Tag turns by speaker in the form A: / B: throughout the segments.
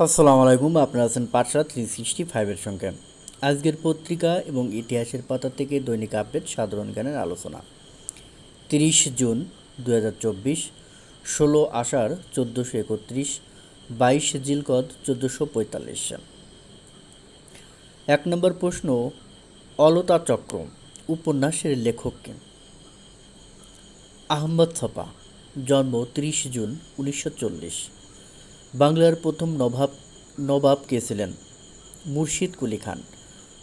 A: আসসালামু আলাইকুম, আপনারা আছেন পাঠশালা থ্রি সিক্সটি ফাইভের সঙ্গে। আজকের পত্রিকা এবং ইতিহাসের পাতা থেকে দৈনিক আপডেট, সাধারণ জ্ঞানের আলোচনা। তিরিশ জুন দু হাজার চব্বিশ, ষোলো আষাঢ় চোদ্দোশো একত্রিশ, বাইশ জিলকদ চোদ্দোশো পঁয়তাল্লিশ। এক নম্বর প্রশ্ন, অলতা চক্র, উপন্যাসের লেখককে আহমদ ছপা, জন্ম তিরিশ জুন উনিশশো চল্লিশ। বাংলার প্রথম নবাব নবাব কে ছিলেন? মুর্শিদ কুলি খান।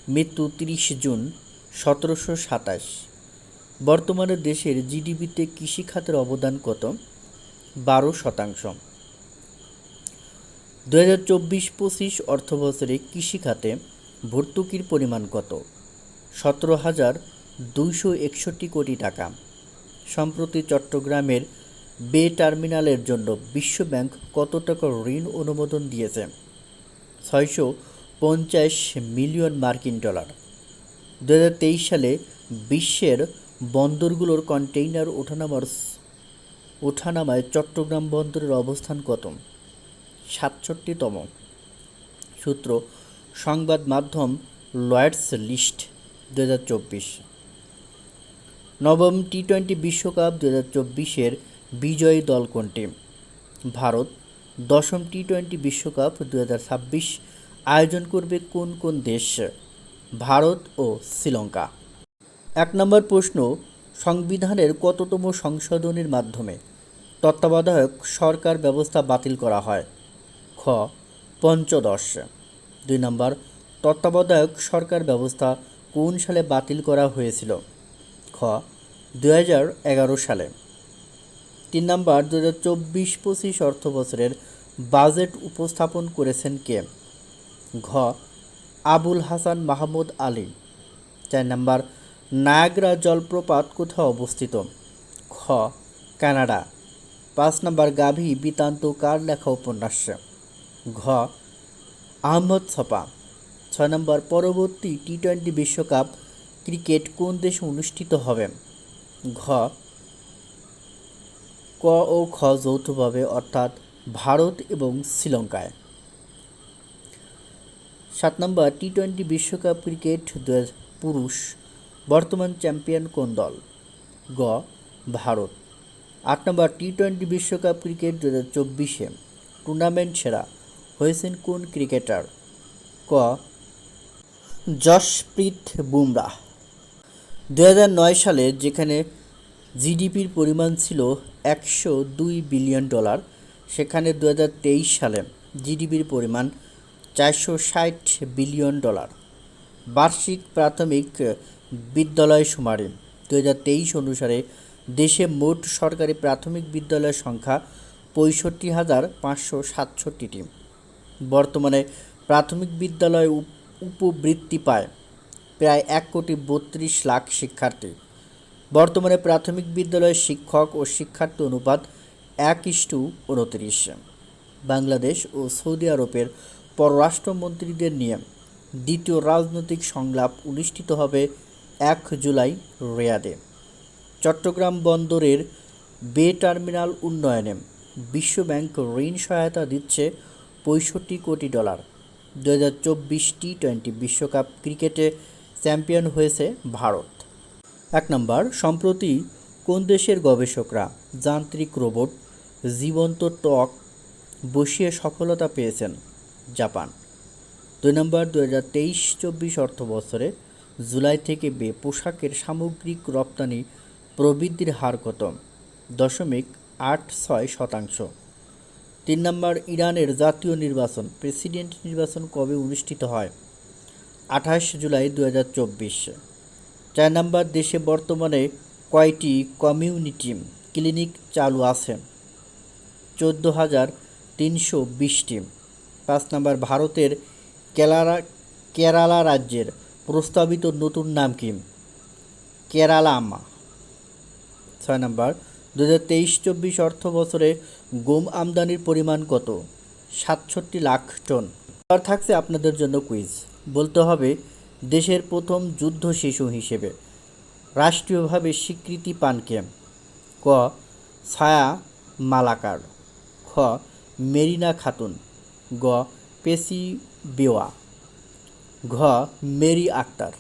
A: মৃত্যু তিরিশ জুন সতেরোশো সাতাশ। বর্তমানে দেশের জিডিপিতে কৃষিখাতের অবদান কত? বারো শতাংশ। দু হাজার চব্বিশ পঁচিশ অর্থবছরে কৃষিখাতে ভর্তুকির পরিমাণ কত? সতেরো হাজার দুইশো একষট্টি কোটি টাকা। সম্প্রতি চট্টগ্রামের বে টার্মিনালের জন্য বিশ্বব্যাংক কত টাকা ঋণ অনুমোদন দিয়েছে? ছয়শো পঞ্চাশ মিলিয়ন মার্কিন ডলার। দু হাজার তেইশ সালে বিশ্বের বন্দরগুলোর কন্টেইনার ওঠানামার ওঠানামায় চট্টগ্রাম বন্দরের অবস্থান কত? সাতষট্টিতম। সূত্র, সংবাদ মাধ্যম লয়েডস লিস্ট দু হাজার চব্বিশ। নবম টি টোয়েন্টি বিশ্বকাপ দু হাজার চব্বিশের বিজয়ী দল কোনটি? ভারত দশম টি টোয়েন্টি বিশ্বকাপ দু হাজার ছাব্বিশ আয়োজন করবে কোন কোন দেশ? ভারত ও শ্রীলঙ্কা। এক নম্বর প্রশ্ন, সংবিধানের কততম সংশোধনীর মাধ্যমে তত্ত্বাবধায়ক সরকার ব্যবস্থা বাতিল করা হয়? খ, পঞ্চদশ। দুই নম্বর, তত্ত্বাবধায়ক সরকার ব্যবস্থা কোন সালে বাতিল করা হয়েছিল? খ দু হাজার এগারো সালে। তিন নম্বর দু হাজার চব্বিশ পঁচিশ অর্থ বছরের বাজেট উপস্থাপন করেছেন কে? ঘ, আবুল হাসান মাহমুদ আলী। চার নম্বর, নায়াগ্রা জলপ্রপাত কোথায় অবস্থিত? খ, কানাডা। পাঁচ নম্বর, গাভী বিতান্ত কার লেখা উপন্যাস? ঘ, আহমদ ছপা। ছয় নম্বর, পরবর্তী টি টোয়েন্টি বিশ্বকাপ ক্রিকেট কোন দেশে অনুষ্ঠিত হবে? ঘ ক ও খ যৌথভাবে, অর্থাৎ ভারত এবং শ্রীলঙ্কায়। সাত নম্বর টি টোয়েন্টি বিশ্বকাপ ক্রিকেট পুরুষ বর্তমান চ্যাম্পিয়ন কোন দল? গ, ভারত। আট নম্বর টি টোয়েন্টি বিশ্বকাপ ক্রিকেট দু হাজার চব্বিশে টুর্নামেন্ট সেরা হয়েছেন কোন ক্রিকেটার? ক জশপ্রীত বুমরাহ। দু হাজার নয় সালে যেখানে জিডিপির পরিমাণ ছিল একশো দুই বিলিয়ন ডলার। সেখানে দু হাজার তেইশ সালে জিডিপির পরিমাণ চারশো ষাট বিলিয়ন ডলার। বার্ষিক প্রাথমিক বিদ্যালয় সুমারি দু অনুসারে দেশে মোট সরকারি প্রাথমিক বিদ্যালয়ের সংখ্যা পঁয়ষট্টি হাজার পাঁচশো সাতষট্টিটি। বর্তমানে প্রাথমিক বিদ্যালয়ে উপ- উপবৃত্তি পায় প্রায় এক কোটি বত্রিশ লাখ শিক্ষার্থী। বর্তমানে প্রাথমিক বিদ্যালয়ের শিক্ষক ও শিক্ষার্থী অনুপাত এক ইস্টু উনত্রিশ। বাংলাদেশ ও সৌদি আরবের পররাষ্ট্রমন্ত্রীদের নিয়ে দ্বিতীয় রাজনৈতিক সংলাপ অনুষ্ঠিত হবে এক জুলাই রিয়াদে। চট্টগ্রাম বন্দরের বে টার্মিনাল উন্নয়নে বিশ্বব্যাংক ঋণ সহায়তা দিচ্ছে পঁয়ষট্টি কোটি ডলার। দু হাজার চব্বিশ টি টোয়েন্টি বিশ্বকাপ ক্রিকেটে চ্যাম্পিয়ন হয়েছে ভারত। এক নম্বর, সম্প্রতি কোন দেশের গবেষকরা যান্ত্রিক রোবট, জীবন্ত টক বসিয়ে সফলতা পেয়েছেন? জাপান। দুই নম্বর দু হাজার তেইশ চব্বিশ অর্থ বছরে জুলাই থেকে বে পোশাকের সামগ্রিক রপ্তানি প্রবৃদ্ধির হার কত? দশমিক আট ছয় শতাংশ। তিন নম্বর, ইরানের জাতীয় নির্বাচন, প্রেসিডেন্ট নির্বাচন কবে অনুষ্ঠিত হয়? আঠাশ জুলাই দু হাজার চব্বিশ। চার নম্বর দেশে বর্তমানে কয়টি কমিউনিটি ক্লিনিক চালু আছে? চোদ্দ হাজার তিনশো বিশটি। পাঁচ নম্বর, ভারতের কেরালা কেরালা রাজ্যের প্রস্তাবিত নতুন নাম কি? কেরালামা। ছয় নম্বর দু হাজার তেইশ চব্বিশ অর্থ বছরে গম আমদানির পরিমাণ কত? সাতষট্টি লাখ টন। আর থাকছে আপনাদের জন্য কুইজ বলতে হবে দেশের প্রথম যুদ্ধ শিশু হিসেবে রাষ্ট্রীয়ভাবে স্বীকৃতি পান কে ক, ছায়া মালাকার। খ, মেরিনা খাতুন। গ পেসি বেওয়া ঘ, মেরি আক্তার।